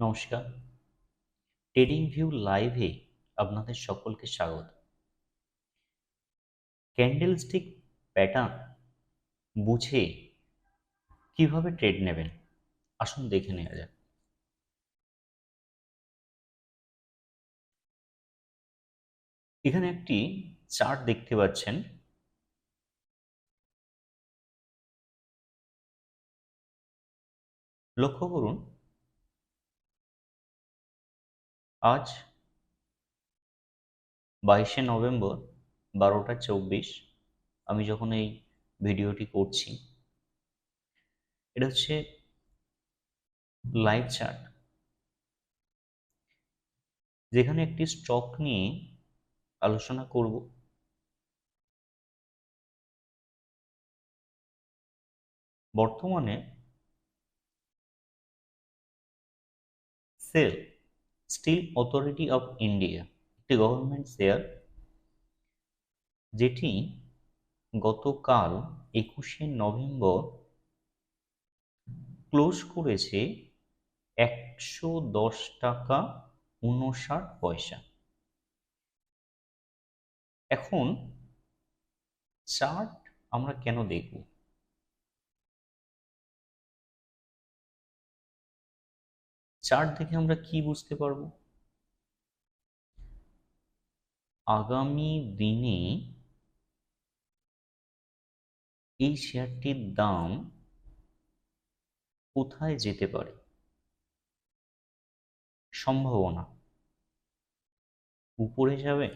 নমস্কার। Trading view লাইভে আপনাদের সকলকে স্বাগত। ক্যান্ডেলস্টিক প্যাটার্ন বুঝে কীভাবে ট্রেড নেবেন? আসুন দেখে নেওয়া যাক। এখানে একটি চার্ট দেখতে পাচ্ছেন। লক্ষ্য করুন আজ বাইশে নভেম্বর বারোটা চব্বিশ আমি যখন এই ভিডিওটি করছি, এটা হচ্ছে লাইভ চার্ট যেখানে একটি স্টক নিয়ে আলোচনা করব। বর্তমানে SAIL steel authority of India একটি গভর্নমেন্ট শেয়ার যেটি গতকাল একুশে নভেম্বর ক্লোজ করেছে একশো দশ টাকা উনষাট পয়সা। এখন চার্ট আমরা কেন দেখব? চার্ট দেখে আমরা কি বুঝতে পারব? আগামী দিনে এই শেয়ারটির দাম কোথায় যেতে পারে? সম্ভাবনা। উপরে যাবে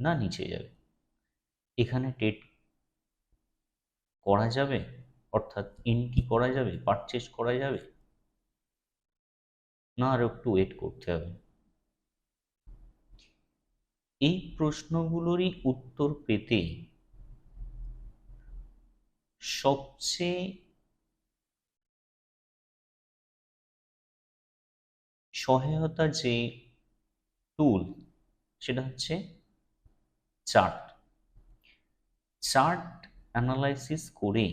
না নিচে যাবে? এখানে টেট করা যাবে? অর্থাৎ এন্ট্রি করা যাবে? পারচেস করা যাবে? না আর একটু ওয়েট করতে হবে। এই প্রশ্নগুলোরই উত্তর পেতে সবচেয়ে সহায়তা যে টুল সেটা হচ্ছে চার্ট চার্ট অ্যানালাইসিস করে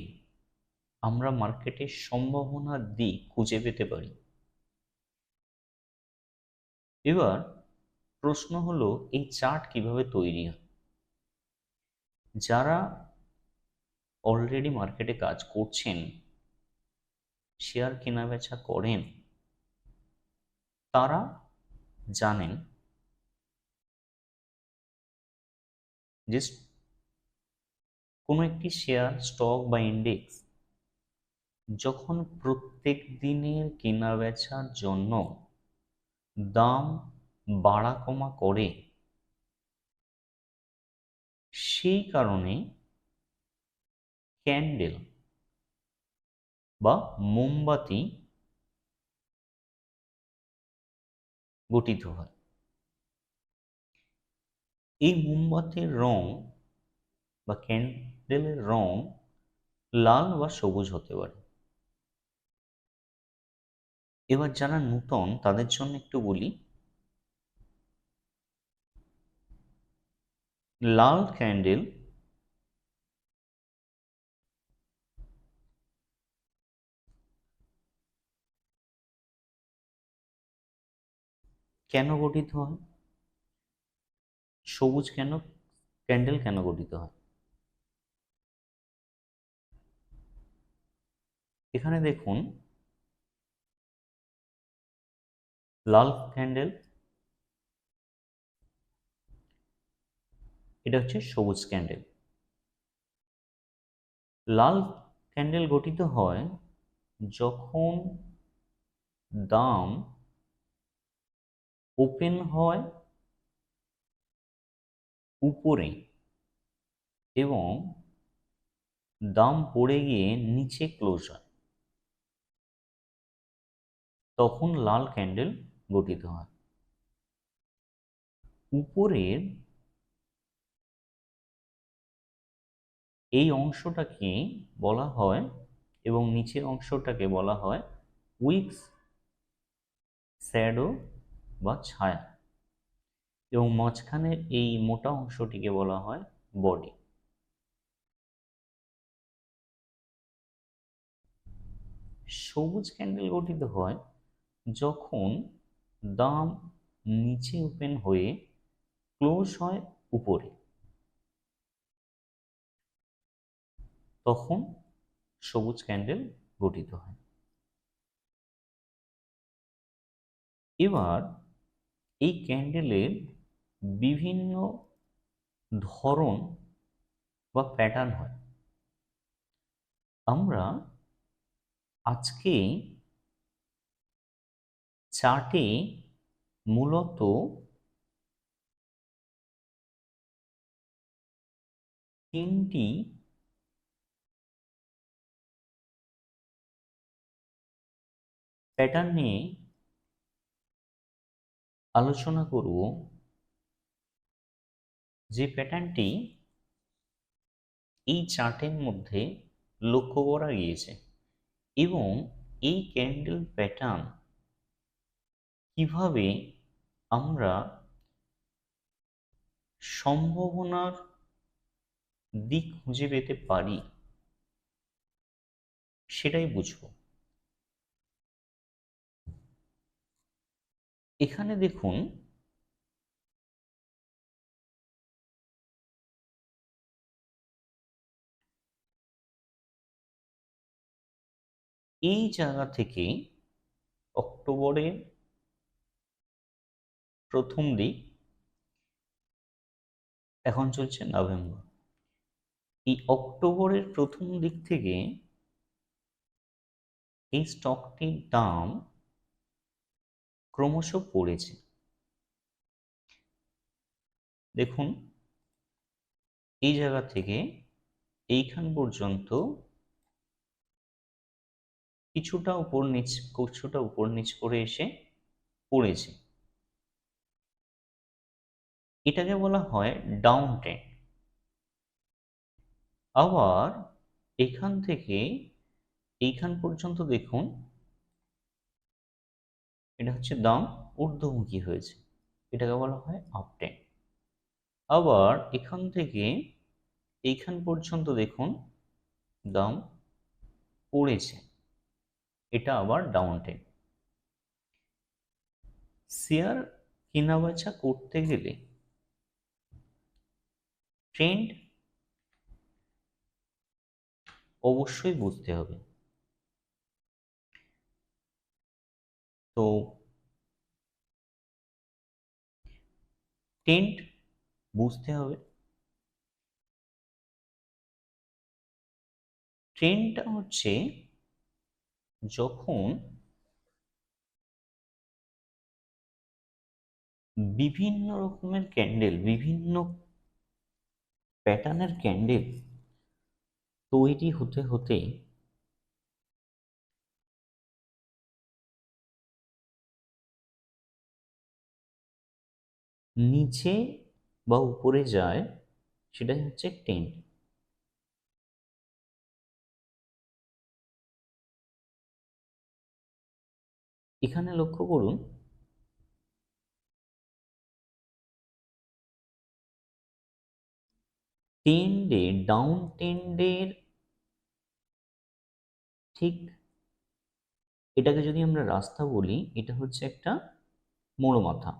আমরা মার্কেটের সম্ভাবনার দিক খুঁজে পেতে পারি। এবার প্রশ্ন হলো, এই চার্ট কীভাবে তৈরি হয়? যারা অলরেডি মার্কেটে কাজ করছেন শেয়ার কেনা বেচা করেন, তারা জানেন যে কোনো একটি শেয়ার স্টক বা ইন্ডেক্স যখন প্রত্যেক দিনের কেনা বেচার জন্য দাম বাড়া কমা করে। সেই কারণে ক্যান্ডেল বা মোমবাতি গঠিত হয়। এই মোমবাতির রং বা ক্যান্ডেলের রং লাল বা সবুজ হতে পারে। এবার যারা নূতন, তাদের জন্য একটু বলি। লাল ক্যান্ডেল কেন গঠিত হয়? সবুজ কেন ক্যান্ডেল কেন গঠিত হয়? এখানে দেখুন লাল ক্যান্ডেল এটা হচ্ছে সবুজ ক্যান্ডেল লাল ক্যান্ডেল গঠিত হয় যখন দাম ওপেন হয় উপরে এবং দাম পড়ে গিয়ে নিচে ক্লোজ হয়। তখন লাল ক্যান্ডেল গঠিত হয়। উপরের এই অংশটাকে বলা হয় এবং নিচের অংশটাকে বলা হয় উইক্স স্যাডো বা ছায়া এবং মাঝখানের এই মোটা অংশটিকে বলা হয় বডি। সবুজ ক্যান্ডেল গঠিত হয় যখন দাম নিচে ওপেন হয়ে ক্লোজ হয় উপরে। তখন সবুজ ক্যান্ডেল গঠিত হয়। এবার এই ক্যান্ডেলের বিভিন্ন ধরন বা প্যাটার্ন হয়। আমরা আজকে চার্টে মূলত তিনটি প্যাটার্ন নিয়ে আলোচনা করব। যে প্যাটার্নটি এই চার্টের মধ্যে লক্ষ্য করা গিয়েছে এবং এই ক্যান্ডেল প্যাটার্ন কীভাবে আমরা সম্ভাবনার দিক খুঁজে পেতে পারি, সেটাই বুঝব। এখানে দেখুন, এই জায়গা থেকে অক্টোবরের প্রথম দিক এখন চলছে নভেম্বর। এই অক্টোবরের প্রথম দিক থেকে এই স্টকটির দাম ক্রমশ পড়েছে। দেখুন, এই জায়গা থেকে এইখান পর্যন্ত কিছুটা উপর নিচ, কিছুটা উপর নিচ করে এসে পড়েছে। এটাকে বলা হয় ডাউন ট্রেন্ড আবার এখান থেকে এইখান পর্যন্ত দেখুন, এটা হচ্ছে দাম ঊর্ধ্বমুখী হয়েছে। এটাকে বলা হয় আপ ট্রেন্ড আবার এখান থেকে এইখান পর্যন্ত দেখুন দাম পড়েছে। এটা আবার ডাউন ট্রেন্ড শেয়ার কেনাবেচা করতে গেলে ট্রেন্ড অবশ্যই বুঝতে হবে। তো ট্রেন্ড বুঝতে হবে। ট্রেন্ডটা হচ্ছে যখন বিভিন্ন রকমের ক্যান্ডেল বিভিন্ন প্যাটার্নের ক্যান্ডেল তৈরি হতে হতে নিচে বা উপরে যায়, সেটাই হচ্ছে টেন্ট। এখানে লক্ষ্য করুন টেন্ডে ডাউন টেন্ডের ঠিক এটাকে যদি আমরা রাস্তা বলি, এটা হচ্ছে একটা মোড় মাথা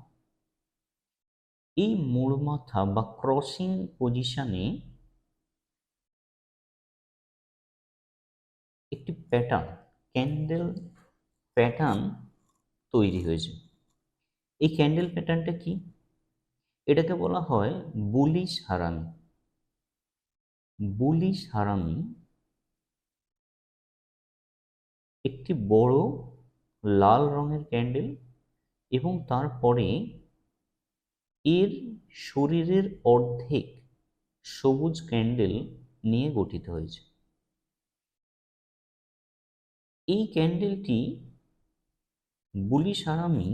এই মোড় মাথা বা ক্রসিং পজিশনে একটি প্যাটার্ন ক্যান্ডেল প্যাটার্ন তৈরি হয়েছে। এই ক্যান্ডেল প্যাটার্নটা কি? এটাকে বলা হয় বুলিশ হারামি বুলিশ হারামি একটি বড় লাল রঙের ক্যান্ডেল এবং তারপরে এর শরীরের অর্ধেক সবুজ ক্যান্ডেল নিয়ে গঠিত হয়েছে। এই ক্যান্ডেলটি বুলি সারামি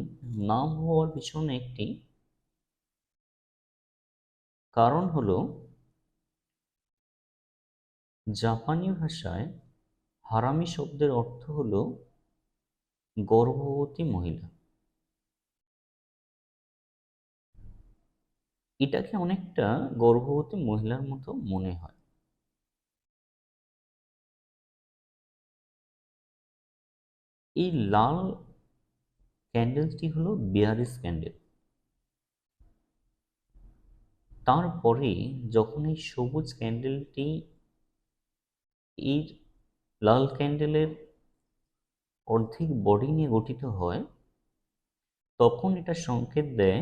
নাম হওয়ার পিছনে একটি কারণ হলো জাপানি ভাষায় হারামি শব্দের অর্থ হলো গর্ভবতী মহিলা। এটাকে অনেকটা গর্ভবতী মহিলার মতো মনে হয়। এই লাল ক্যান্ডেলটি হলো বিয়ারিস ক্যান্ডেল তারপরে যখন এই সবুজ ক্যান্ডেলটি এই লাল ক্যান্ডেলের অর্ধেক বডি নিয়ে গঠিত হয়, তখন এটা সংকেত দেয়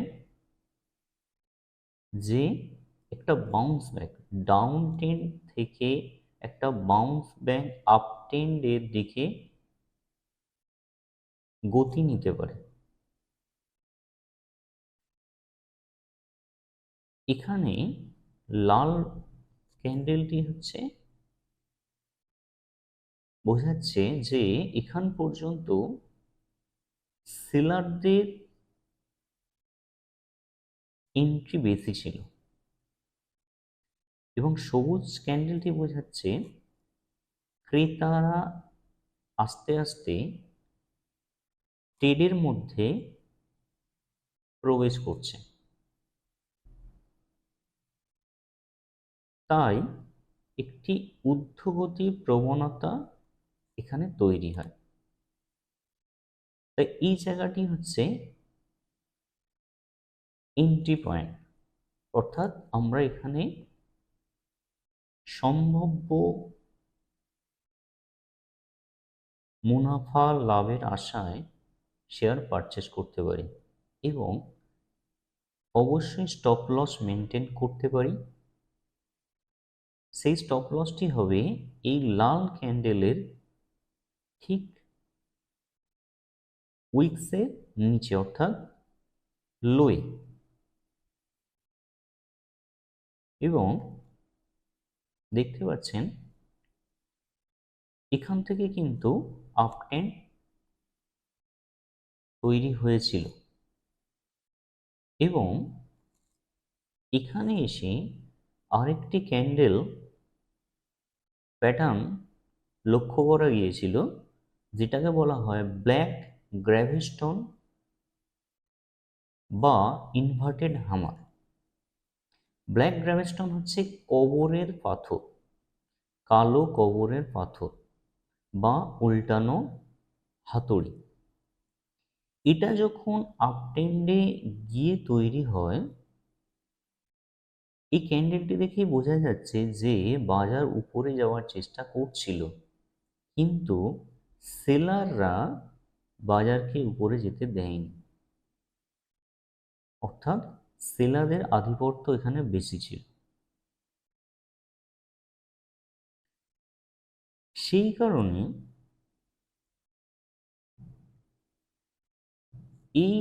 যে একটা বাউন্স ব্যাক ডাউন ট্রেন্ড থেকে একটা বাউন্স ব্যাক আপ ট্রেন্ডের দিকে গতি নিতে পারে। এখানে লাল ক্যান্ডেলটি হচ্ছে বোঝাচ্ছে যে এখান পর্যন্ত সেলারদের এন্ট্রি বেশি ছিল। এবং সবুজ ক্যান্ডেলটি বোঝাচ্ছে ক্রেতারা আস্তে আস্তে ট্রেডের মধ্যে প্রবেশ করছে। তাই একটি ঊর্ধ্বগতির প্রবণতা এখানে তৈরি হয়। তাই এই জায়গাটি হচ্ছে এন্ট্রি পয়েন্ট অর্থাৎ আমরা এখানে সম্ভাব্য মুনাফা লাভের আশায় শেয়ার পারচেস করতে পারি এবং অবশ্যই স্টপ লস মেনটেন করতে পারি। সেই স্টপ লসটি হবে এই লাল ক্যান্ডেলের ঠিক উইক্সের নিচে, অর্থাৎ লোয়ে। এবং দেখতে পাচ্ছেন, এখান থেকে কিন্তু আপ ট্রেন্ড তৈরি হয়েছিল। এবং এখানে এসে আরেকটি ক্যান্ডেল প্যাটার্ন লক্ষ্য করা গিয়েছিল। যেটাকে বলা হয় ব্ল্যাক গ্র্যাভিস্টোন বা ইনভার্টেড হামার। ব্ল্যাক গ্র্যাভিস্টোন হচ্ছে কবরের পাথর, কালো কবরের পাথর বা উল্টানো হাতুড়ি। এটা যখন আপটেন্ডে গিয়ে তৈরি হয়, এই ক্যান্ডেলটি দেখেই বোঝা যাচ্ছে যে বাজার উপরে যাওয়ার চেষ্টা করছিল, কিন্তু সেলাররা বাজারকে উপরে যেতে দেয়নি। অর্থাৎ সেলারদের আধিপত্য এখানে বেশি ছিল। সেই কারণে এই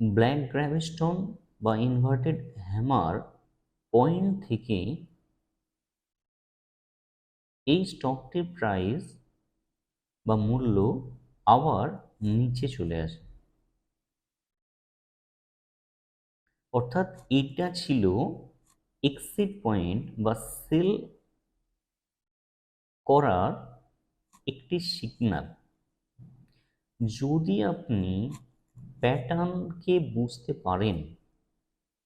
ব্ল্যাক গ্র্যাভিস্টোন বা ইনভার্টেড হ্যামার পয়েন্ট থেকে এই স্টকটির প্রাইস বা মূল্য আবার নিচে চলে আসে। অর্থাৎ এটা ছিল এক্সিট পয়েন্ট বা সেল করার একটি সিগনাল যদি আপনি প্যাটার্নকে বুঝতে পারেন,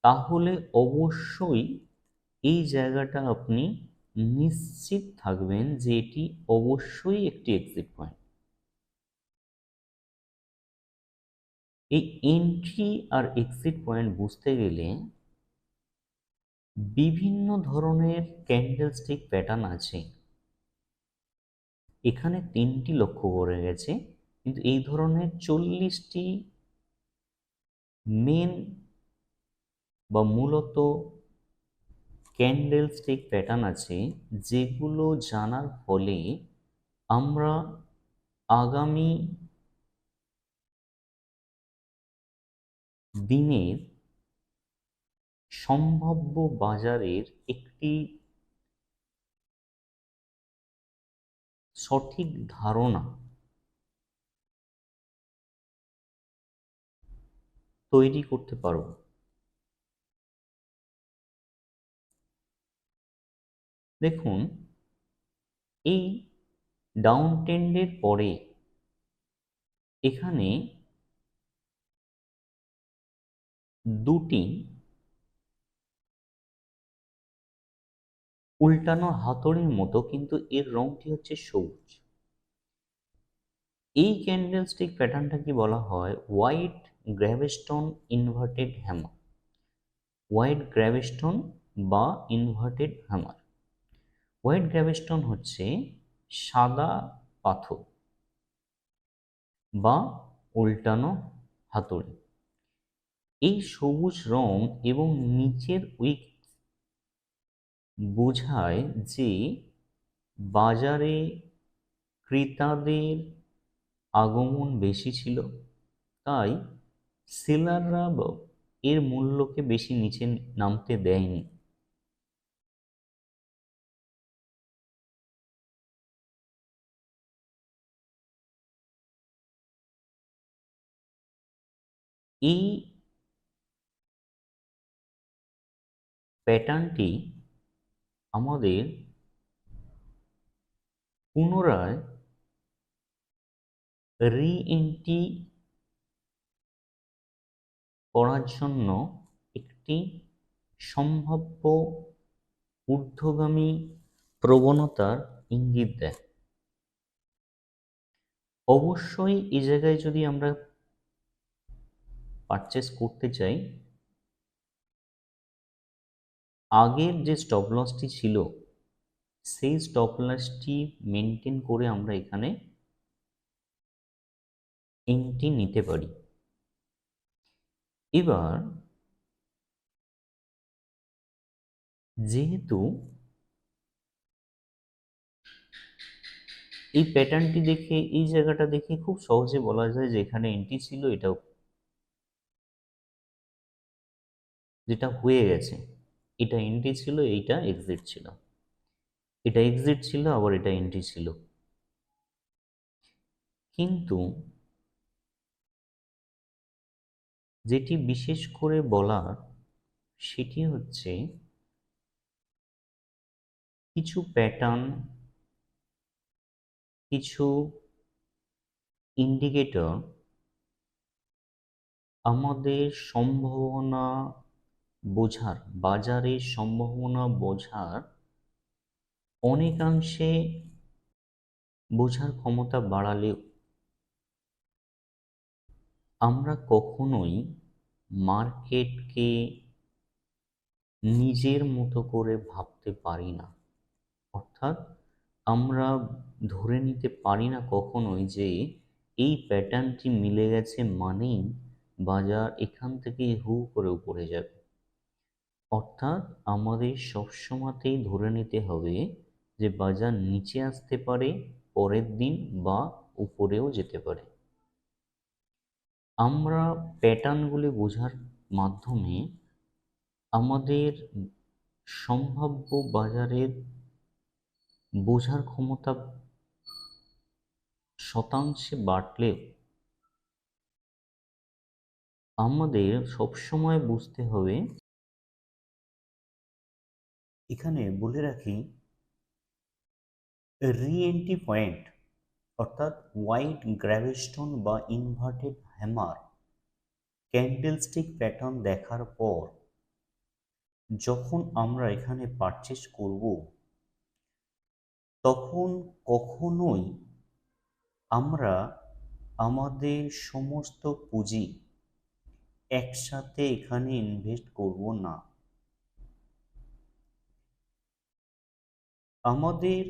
তাহলে অবশ্যই এই জায়গাটা আপনি নিশ্চিত থাকবেন যে এটি অবশ্যই একটি এক্সিট পয়েন্ট এই এন্ট্রি আর এক্সিট পয়েন্ট বুঝতে গেলে বিভিন্ন ধরনের ক্যান্ডেলস্টিক প্যাটার্ন আছে। এখানে তিনটি লক্ষ্য করে গেছে, কিন্তু এই ধরনের চল্লিশটি মেন বা মূলত ক্যান্ডেল স্টিক প্যাটার্ন আছে, যেগুলো জানার ফলে আমরা আগামী দিনের সম্ভাব্য বাজারের একটি সঠিক ধারণা তৈরি করতে পারব। দেখুন, এই ডাউন ট্রেন্ডের পরে এখানে দুটি উল্টানো হাতড়ির মতো কিন্তু এর রংটি হচ্ছে সবুজ। এই ক্যান্ডেলস্টিক প্যাটার্নটা কি বলা হয়? White gravestone inverted hammer white gravestone বা ইনভার্টেড হ্যামার হোয়াইট গ্র্যাভেস্টোন হচ্ছে সাদা পাথর বা উল্টানো হাতুড়ি। এই সবুজ রং এবং নিচের উইক বোঝায় যে বাজারে ক্রেতাদের আগমন বেশি ছিল, তাই সেলাররা এর মূল্যকে বেশি নিচে নামতে দেয়নি। এই প্যাটার্নটি আমাদের পুনরায় রিএন্ট্রি করার জন্য একটি সম্ভাব্য ঊর্ধ্বগামী প্রবণতার ইঙ্গিত দেয়। অবশ্যই এই জায়গায় যদি আমরা পারচেস করতে চাই, আগের যে স্টপ লসটি ছিল, সেই স্টপ লসটি মেনটেন করে আমরা এখানে এন্ট্রি নিতে পারি। এবার, যেহেতু এই প্যাটার্নটি দেখে, এই জায়গাটা দেখে খুব সহজে বলা যায় যে এখানে এন্ট্রি ছিল, এটাও যেটা হয়ে গেছে। এটা এন্ট্রি ছিল, এইটা এক্সিট ছিল। এটা এক্সিট ছিল, আবার এটা এন্ট্রি ছিল। কিন্তু যেটি বিশেষ করে বলার সেটি হচ্ছে কিছু প্যাটার্ন কিছু ইন্ডিকেটর আমাদের সম্ভাবনা বোঝার বাজারের সম্ভাবনা বোঝার অনেকাংশে বোঝার ক্ষমতা বাড়ালেও আমরা কখনোই মার্কেটকে নিজের মতো করে ভাবতে পারি না। অর্থাৎ আমরা ধরে নিতে পারি না কখনোই যে এই প্যাটার্নটি মিলে গেছে মানেই বাজার এখান থেকে হু করে উপরে যাবে। অর্থাৎ আমাদের সবসময়তেই ধরে নিতে হবে যে বাজার নিচে আসতে পারে, পরের দিন বা উপরেও যেতে পারে। আমরা প্যাটার্নগুলি বোঝার মাধ্যমে আমাদের সম্ভাব্য বাজারের বোঝার ক্ষমতা শতাংশে বাড়লেও আমাদের সবসময় বুঝতে হবে এখানে বলে রাখি রিএন্ট্রি পয়েন্ট অর্থাৎ হোয়াইট গ্র্যাভিস্টোন বা ইনভার্টেড হ্যামার ক্যান্ডেলস্টিক প্যাটার্ন দেখার পর, যখন আমরা এখানে পারচেস করব, তখন কখনোই আমরা আমাদের সমস্ত পুঁজি একসাথে এখানে ইনভেস্ট করব না। আমাদের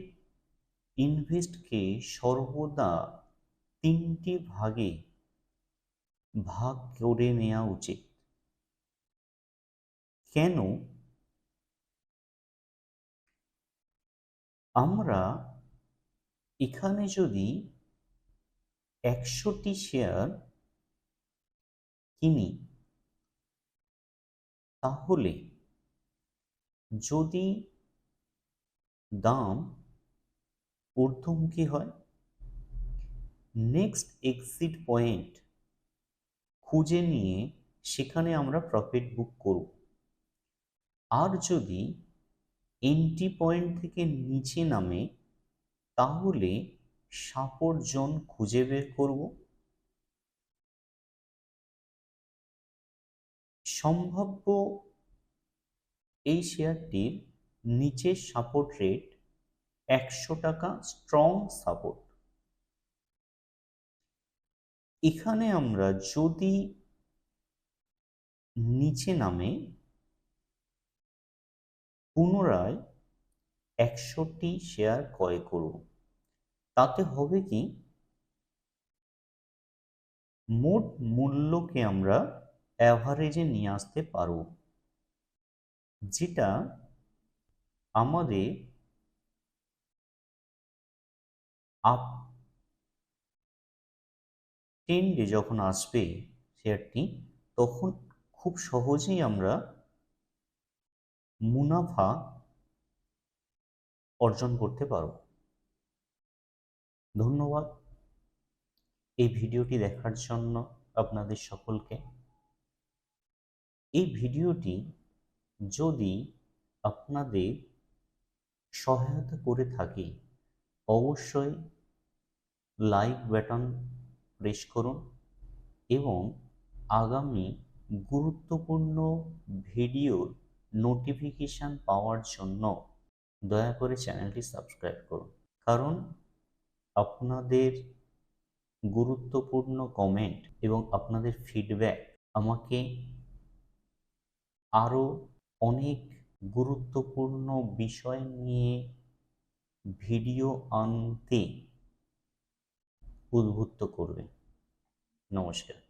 ইনভেস্টকে সর্বদা তিনটি ভাগে ভাগ করে নেওয়া উচিত। কেন? আমরা এখানে যদি একশোটি শেয়ার কিনি, তাহলে যদি দাম ঊর্ধ্বমুখী হয়। নেক্সট এক্সিট পয়েন্ট খুঁজে নিয়ে সেখানে আমরা প্রফিট বুক করব। আর যদি এন্ট্রি পয়েন্ট থেকে নিচে নামে, তাহলে সাপোর্ট জোন খুঁজে বের করব। সম্ভাব্য এই শেয়ারটির নিচের সাপোর্ট রেট একশো টাকা স্ট্রং সাপোর্ট এখানে আমরা যদি নিচে নামে, পুনরায় একশোটি শেয়ার ক্রয় করব। তাতে হবে কি, মোট মূল্যকে আমরা অ্যাভারেজে নিয়ে আসতে পারব, যেটা আমাদের আপ ট্রেন্ডে যখন আসবে শেয়ারটি, তখন খুব সহজেই আমরা মুনাফা অর্জন করতে পারব। ধন্যবাদ। এই ভিডিওটি দেখার জন্য আপনাদের সকলকে। এই ভিডিওটি যদি আপনাদের সহায়তা করে থাকে, অবশ্যই লাইক বাটন প্রেস করুন এবং আগামী গুরুত্বপূর্ণ ভিডিওর নোটিফিকেশান পাওয়ার জন্য দয়া করে চ্যানেলটি সাবস্ক্রাইব করুন। কারণ আপনাদের গুরুত্বপূর্ণ কমেন্ট এবং আপনাদের ফিডব্যাক আমাকে আরও অনেক গুরুত্বপূর্ণ বিষয় নিয়ে ভিডিও আনতে উদ্বুদ্ধ করবে। নমস্কার।